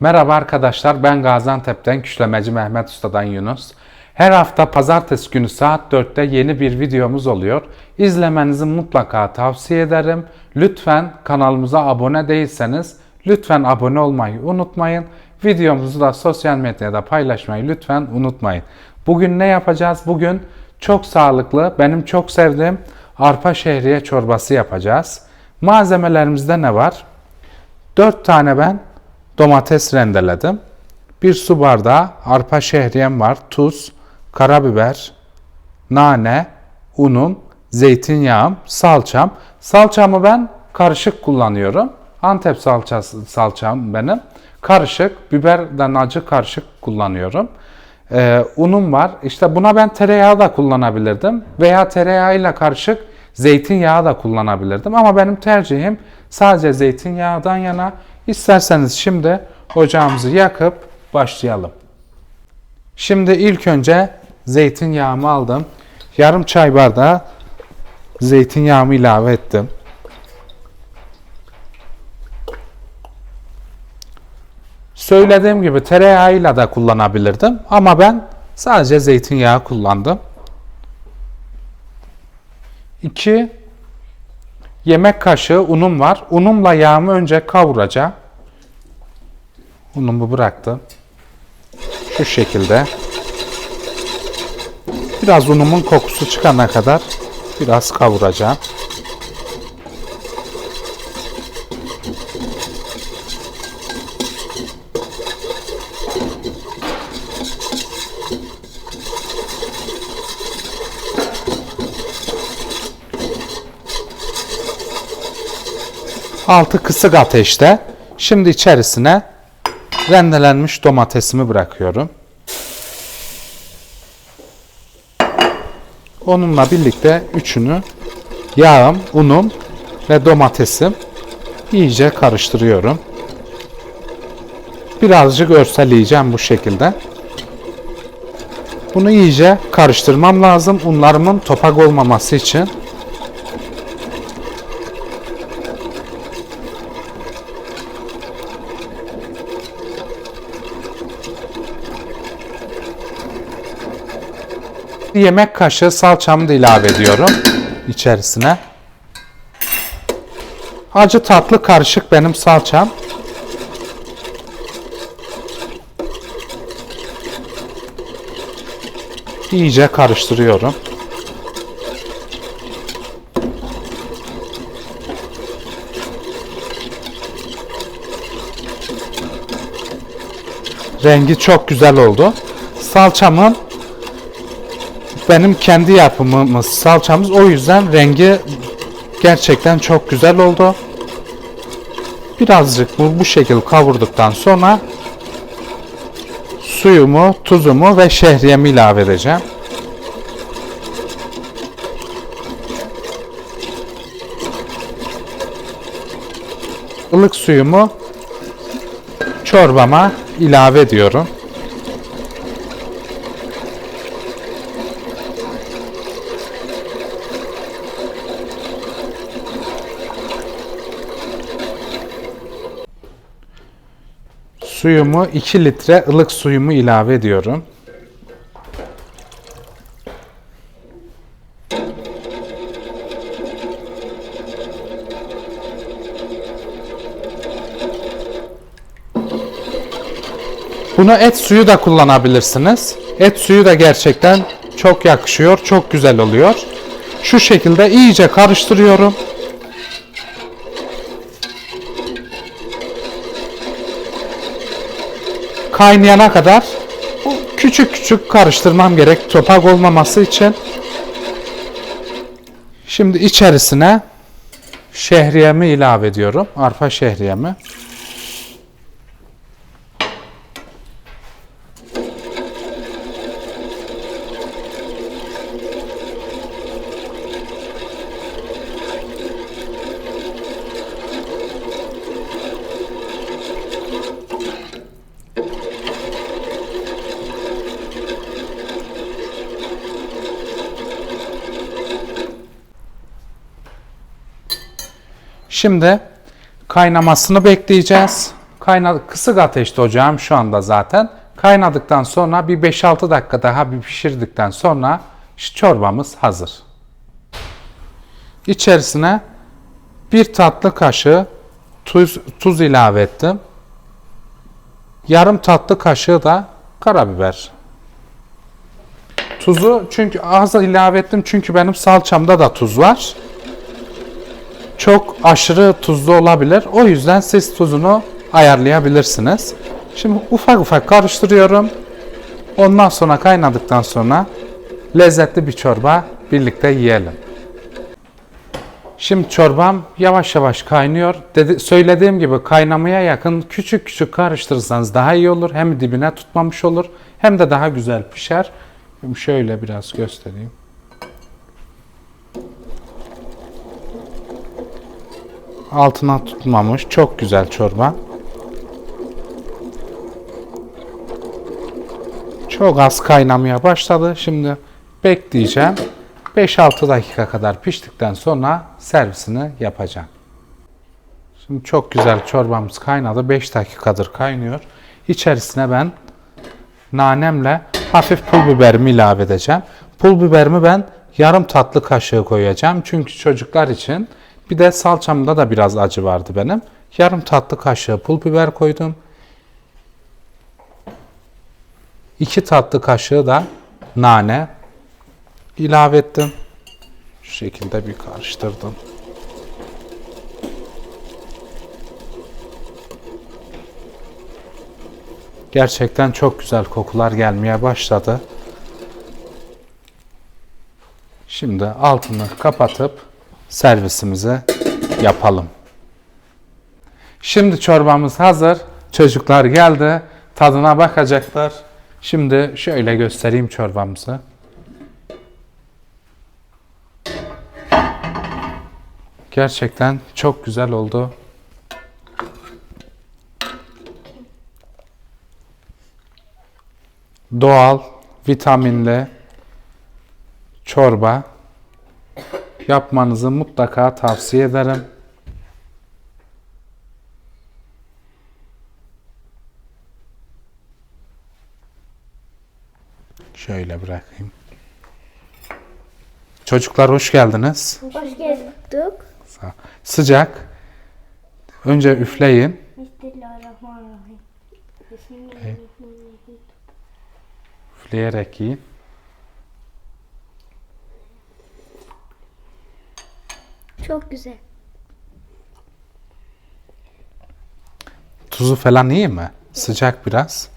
Merhaba arkadaşlar ben Gaziantep'ten Küşlemeci Mehmet Usta'dan Yunus. Her hafta pazartesi günü saat 4'te yeni bir videomuz oluyor. İzlemenizi mutlaka tavsiye ederim. Lütfen kanalımıza abone değilseniz lütfen abone olmayı unutmayın. Videomuzu da sosyal medyada paylaşmayı lütfen unutmayın. Bugün ne yapacağız? Bugün çok sağlıklı, benim çok sevdiğim arpa şehriye çorbası yapacağız. Malzemelerimizde ne var? 4 tane ben domates rendeledim. Bir su bardağı arpa şehriyem var. Tuz, karabiber, nane, unum, zeytinyağım, salçam. Salçamı ben karışık kullanıyorum. Antep salçası salçam benim. Karışık, biberden acı karışık kullanıyorum. Ee, unum var. İşte buna ben tereyağı da kullanabilirdim. Veya tereyağıyla karışık zeytinyağı da kullanabilirdim. Ama benim tercihim sadece zeytinyağından yana. İsterseniz şimdi ocağımızı yakıp başlayalım. Şimdi ilk önce zeytinyağımı aldım. Yarım çay bardağı zeytinyağımı ilave ettim. Söylediğim gibi tereyağıyla da kullanabilirdim ama ben sadece zeytinyağı kullandım. 2 yemek kaşığı unum var. Unumla yağımı önce kavuracağım. Unumu bıraktım. Şu şekilde. Biraz unumun kokusu çıkana kadar biraz kavuracağım. Altı kısık ateşte. Şimdi içerisine rendelenmiş domatesimi bırakıyorum. Onunla birlikte üçünü yağım, unum ve domatesim iyice karıştırıyorum. Birazcık örseleyeceğim bu şekilde. Bunu iyice karıştırmam lazım unlarımın topak olmaması için. Bir yemek kaşığı salçamı da ilave ediyorum içerisine. Acı tatlı karışık benim salçam. İyice karıştırıyorum. Rengi çok güzel oldu. Salçamın benim kendi yapımımız salçamız o yüzden rengi gerçekten çok güzel oldu. Birazcık bu, bu şekil kavurduktan sonra suyumu, tuzumu ve şehriyemi ilave edeceğim. Ilık suyumu çorbama ilave ediyorum. Suyumu 2 litre ılık suyumu ilave ediyorum. Bunu et suyu da kullanabilirsiniz. Et suyu da gerçekten çok yakışıyor, çok güzel oluyor. Şu şekilde iyice karıştırıyorum. Kaynayana kadar küçük küçük karıştırmam gerek topak olmaması için. Şimdi içerisine şehriyemi ilave ediyorum. Arpa şehriyemi. Şimdi kaynamasını bekleyeceğiz. Kaynadı, kısık ateşte ocağım şu anda zaten. Kaynadıktan sonra bir 5-6 dakika daha bir pişirdikten sonra çorbamız hazır. İçerisine bir tatlı kaşığı tuz, tuz ilave ettim. Yarım tatlı kaşığı da karabiber. Tuzu çünkü az ilave ettim çünkü benim salçamda da tuz var. Çok aşırı tuzlu olabilir. O yüzden siz tuzunu ayarlayabilirsiniz. Şimdi ufak ufak karıştırıyorum. Ondan sonra kaynadıktan sonra lezzetli bir çorba birlikte yiyelim. Şimdi çorbam yavaş yavaş kaynıyor. Dedi, söylediğim gibi kaynamaya yakın küçük küçük karıştırırsanız daha iyi olur. Hem dibine tutmamış olur hem de daha güzel pişer. Şöyle biraz göstereyim. Altına tutmamış. Çok güzel çorba. Çok az kaynamaya başladı. Şimdi bekleyeceğim. 5-6 dakika kadar piştikten sonra servisini yapacağım. Şimdi çok güzel çorbamız kaynadı. 5 dakikadır kaynıyor. İçerisine ben nanemle hafif pul biberimi ilave edeceğim. Pul biberimi ben yarım tatlı kaşığı koyacağım. Çünkü çocuklar için bir de salçamda da biraz acı vardı benim. Yarım tatlı kaşığı pul biber koydum. 2 tatlı kaşığı da nane ilave ettim. Şu şekilde bir karıştırdım. Gerçekten çok güzel kokular gelmeye başladı. Şimdi altını kapatıp servisimizi yapalım. Şimdi çorbamız hazır. Çocuklar geldi. Tadına bakacaklar. Şimdi şöyle göstereyim çorbamızı. Gerçekten çok güzel oldu. Doğal, vitaminli çorba yapmanızı mutlaka tavsiye ederim. Şöyle bırakayım. Çocuklar hoş geldiniz. Hoş bulduk. Sağ- Sıcak. Önce üfleyin. Bismillahirrahmanirrahim. Bismillahirrahmanirrahim. Üfleyerek yiyin. Çok güzel. Tuzu falan iyi mi? Sıcak biraz.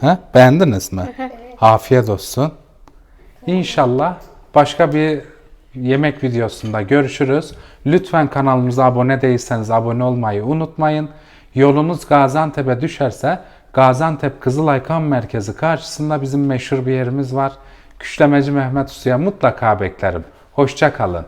Ha? Beğendiniz mi? Afiyet olsun. İnşallah başka bir yemek videosunda görüşürüz. Lütfen kanalımıza abone değilseniz abone olmayı unutmayın. Yolunuz Gaziantep'e düşerse Gaziantep Kızılay Kan Merkezi karşısında bizim meşhur bir yerimiz var. Küşlemeci Mehmet Usta'ya mutlaka beklerim. Hoşça kalın.